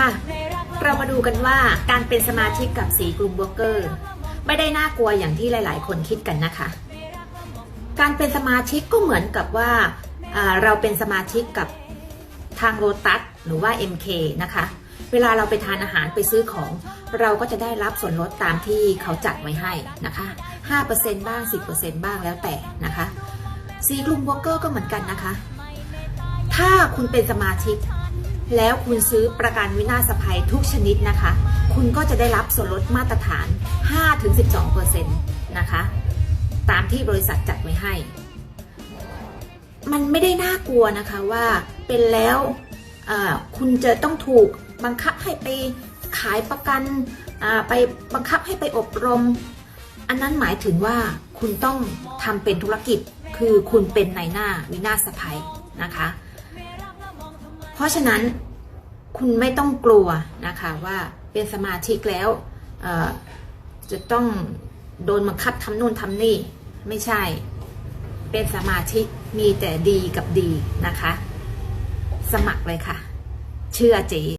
ค่ะ เรามาดูกันว่าการเป็นสมาชิกกับสีกลุ่มบล็อกเกอร์ ไม่ได้น่ากลัวอย่างที่หลาย ๆ คนคิดกันนะคะ การเป็นสมาชิกก็เหมือนกับว่าเราเป็นสมาชิกกับทางโ o ตัสหรือว่า MK นะคะ เวลาเราไปทานอาหารไปซื้อของ เราก็จะได้รับส่วนลดตามที่เขาจัดไว้ให้นะคะ5%บ้าง 10%บ้างแล้วแต่นะคะสีกลุ่มบล็อกเกอร์ก็เหมือนกันนะคะ ถ้าคุณเป็นสมาชิก แล้วคุณซื้อประกันวินาศภัยทุกชนิดนะคะ คุณก็จะได้รับส่วนลดมาตรฐาน 5-12%นะคะ ตามที่บริษัทจัดไว้ให้ มันไม่ได้น่ากลัวนะคะว่าเป็นแล้วคุณจะต้องถูกบังคับให้ไปขายประกันไปบังคับให้ไปอบรม อันนั้นหมายถึงว่าคุณต้องทำเป็นธุรกิจคือคุณเป็นนายหน้าวินาศภัยนะคะ ราะฉะนั้นคุณไม่ต้องกลัวนะคะว่าเป็นสมาชิกแล้วจะต้องโดนบังคับทำนู่นทำนี่ไม่ใช่ เป็นสมาชิกมีแต่ดีกับดีนะคะ สมัครเลยค่ะ เชื่อเจ๊